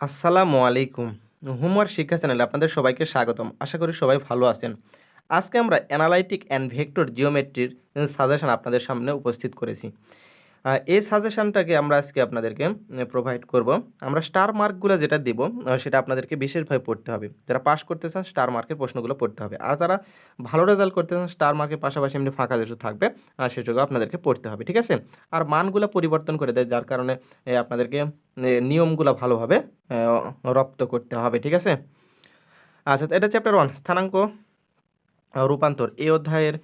আসসালামু আলাইকুম। হোমওয়ার্ক শিক্ষা চ্যানেলে আপনাদের সবাইকে স্বাগতম। আশা করি সবাই ভালো আছেন। আজকে আমরা অ্যানালাইটিক অ্যান্ড ভেক্টর জিওমেট্রির সাজেশন আপনাদের সামনে উপস্থিত করেছি। এই সাজেশনটাকে আমরা আজকে আপনাদেরকে প্রোভাইড করব। আমরা স্টার মার্কগুলো যেটা দিব সেটা আপনাদেরকে বিশেষভাবে পড়তে হবে। যারা পাস করতে চান স্টার মার্কের প্রশ্নগুলো পড়তে হবে। আর যারা ভালো রেজাল্ট করতে চান স্টার মার্কের পাশাপাশি এমনি ফাঁকা যেসব থাকবে সেসবও আপনাদেরকে পড়তে হবে, ঠিক আছে? আর মানগুলো পরিবর্তন করে দেয়, যার কারণে আপনাদেরকে নিয়মগুলো ভালোভাবে রপ্ত করতে হবে, ঠিক আছে? আচ্ছা এটা চ্যাপ্টার ওয়ান স্থানাঙ্ক রূপান্তর। এই অধ্যায়ের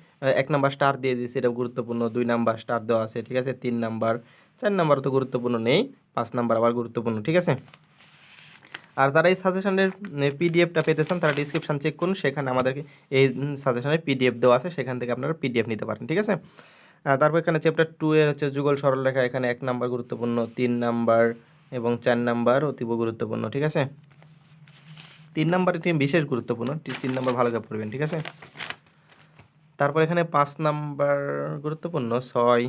এক নাম্বার স্টার দিয়ে দিয়েছে, এটা গুরুত্বপূর্ণ। দুই নাম্বার স্টার দেওয়া আছে, ঠিক আছে? তিন নাম্বার, চার নাম্বার তো গুরুত্বপূর্ণ নেই, পাঁচ নাম্বার আবার গুরুত্বপূর্ণ, ঠিক আছে? আর যারা এই সাজেশনের পিডিএফটা পেতে চান তারা ডিসক্রিপশন চেক করুন, সেখানে আমাদেরকে এই সাজেশনের পিডিএফ দেওয়া আছে, সেখান থেকে আপনারা পিডিএফ নিতে পারেন, ঠিক আছে? তারপর এখানে চ্যাপ্টার টু এর হচ্ছে যুগল সরলরেখা এখানে এক নাম্বার গুরুত্বপূর্ণ, তিন নাম্বার এবং চার নাম্বার অতীব গুরুত্বপূর্ণ, ঠিক আছে? তিন নাম্বার এটি বিশেষ গুরুত্বপূর্ণ তিন নাম্বার ভালো করে পড়বেন ঠিক আছে? তারপর এখানে পাঁচ নাম্বার গুরুত্বপূর্ণ, ছয়,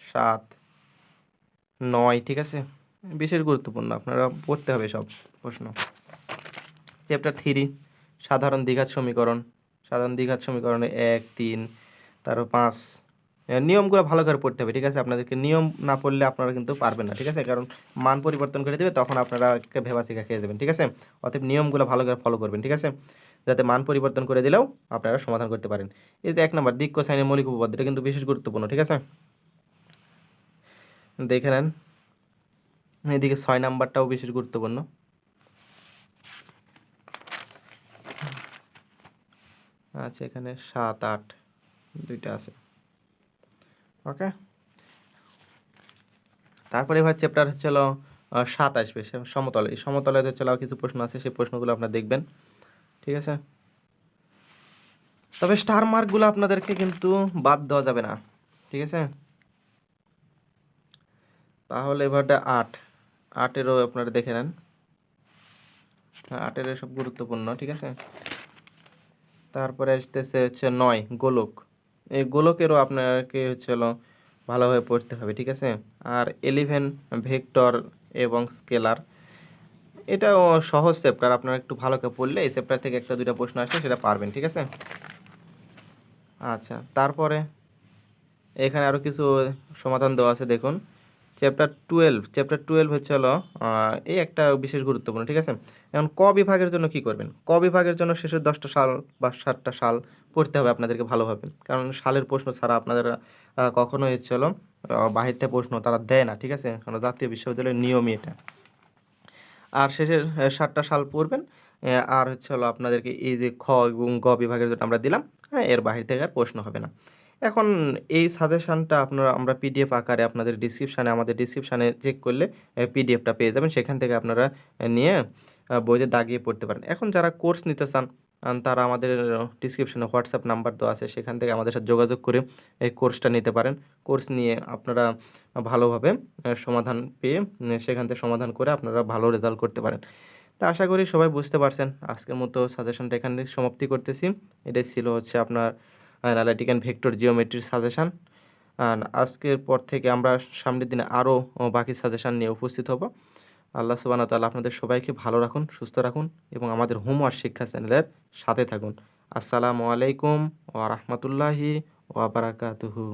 সাত, নয়, ঠিক আছে? বিশেষ গুরুত্বপূর্ণ, আপনারা পড়তে হবে সব প্রশ্ন। চ্যাপ্টার থ্রি সাধারণ দ্বিঘাত সমীকরণ। সাধারণ দ্বিঘাত সমীকরণে এক, তিন, তারপর পাঁচ নিয়মগুলো ভালো করে পড়তে হবে, ঠিক আছে? আপনাদেরকে নিয়ম না পড়লে আপনারা কিন্তু পারবেন না, ঠিক আছে? কারণ মান পরিবর্তন করে দেবে, তখন আপনারা ভেবাসিকা খেয়ে দেবেন ঠিক আছে? অতএব নিয়মগুলো ভালো করে ফলো করবেন, ঠিক আছে? যাতে মান পরিবর্তন করে দিলেও আপনারা সমাধান করতে পারেন। এই যে এক নম্বর, দিক কোসাইনের মৌলিক উপপাদ্য, এটা কিন্তু বিশেষ গুরুত্বপূর্ণ, ঠিক আছে? দেখে নেন। এদিকে ছয় নাম্বারটাও বিশেষ গুরুত্বপূর্ণ। আচ্ছা এখানে সাত, আট, দুইটা আছে। ওকে তারপরে এবার চ্যাপ্টার হচ্ছে হলো সাত আসবে সমতল। এই সমতলে হচ্ছে কিছু প্রশ্ন আছে সেই প্রশ্নগুলো আপনারা দেখবেন। ঠিক আছে? তবে স্টার মার্কগুলো আপনাদেরকে কিন্তু বাদ দেওয়া যাবে না। ঠিক আছে? তাহলে এবারটা আট। আটেরও আপনারা দেখে নেন। হ্যাঁ, আটের সব গুরুত্বপূর্ণ ঠিক আছে? তারপরে আসতেছে হচ্ছে নয় গোলক। এই গোলকেরও আপনাকে হচ্ছে হলো ভালোভাবে পড়তে হবে, ঠিক আছে? আর এলিভেন ভেক্টর এবং স্কেলার এটাও সহজ চ্যাপ্টার আপনারা একটু ভালো করে পড়লে এই চ্যাপ্টার থেকে একটা দুইটা প্রশ্ন আসে সেটা পারবেন, ঠিক আছে? আচ্ছা তারপরে এখানে আরও কিছু সমাধান দেওয়া আছে, দেখুন। চ্যাপ্টার টুয়েলভ চ্যাপ্টার টুয়েলভ হচ্ছে হলো এই একটা বিশেষ গুরুত্বপূর্ণ ঠিক আছে? এখন ক বিভাগের জন্য কি করবেন? ক বিভাগের জন্য শেষের দশটা সাল বা সাতটা সাল পড়তে হবে আপনাদেরকে ভালোভাবে। কারণ সালের প্রশ্ন ছাড়া আপনাদের আহ, কখনোই হচ্ছে হলো বাহির থেকে প্রশ্ন তারা দেয় না ঠিক আছে? কারণ জাতীয় বিশ্ববিদ্যালয়ের নিয়মই এটা। আর শেষের সাতটা সাল পড়বেন আর হচ্ছে হলো আপনাদেরকে এই যে খ এবং গ বিভাগের জন্য আমরা দিলাম হ্যাঁ এর বাহির থেকে আর প্রশ্ন হবে না। এখন এই সাজেশনটা আপনারা, আমরা পিডিএফ আকারে আপনাদের ডিসক্রিপশানে আমাদের ডিসক্রিপশানে চেক করলে পিডিএফটা পেয়ে যাবেন। সেখান থেকে আপনারা নিয়ে বইতে দাগিয়ে পড়তে পারেন। এখন যারা কোর্স নিতে চান তারা আমাদের ডিসক্রিপশানে হোয়াটসঅ্যাপ নাম্বার দেওয়া আছে। সেখান থেকে আমাদের সাথে যোগাযোগ করে এই কোর্সটা নিতে পারেন। কোর্স নিয়ে আপনারা ভালোভাবে সমাধান পেয়ে সেখান থেকে সমাধান করে আপনারা ভালো রেজাল্ট করতে পারেন। তা আশা করি সবাই বুঝতে পারছেন। আজকের মতো সাজেশনটা এখানে সমাপ্তি করতেছি। এটাই ছিল হচ্ছে আপনার অ্যানালাইটিক অ্যান্ড ভেক্টর জিওমেট্রির সাজেশান আজকের পর থেকে আমরা সামনের দিনে আরও বাকি সাজেশান নিয়ে উপস্থিত হব। আল্লাহ সুবান তাআলা আপনাদের সবাইকে ভালো রাখুন, সুস্থ রাখুন এবং আমাদের হোমওয়ার্ক শিক্ষা চ্যানেলের সাথে থাকুন। আসসালামু আলাইকুম ওয়া রাহমাতুল্লাহি ওয়া বারাকাতুহু।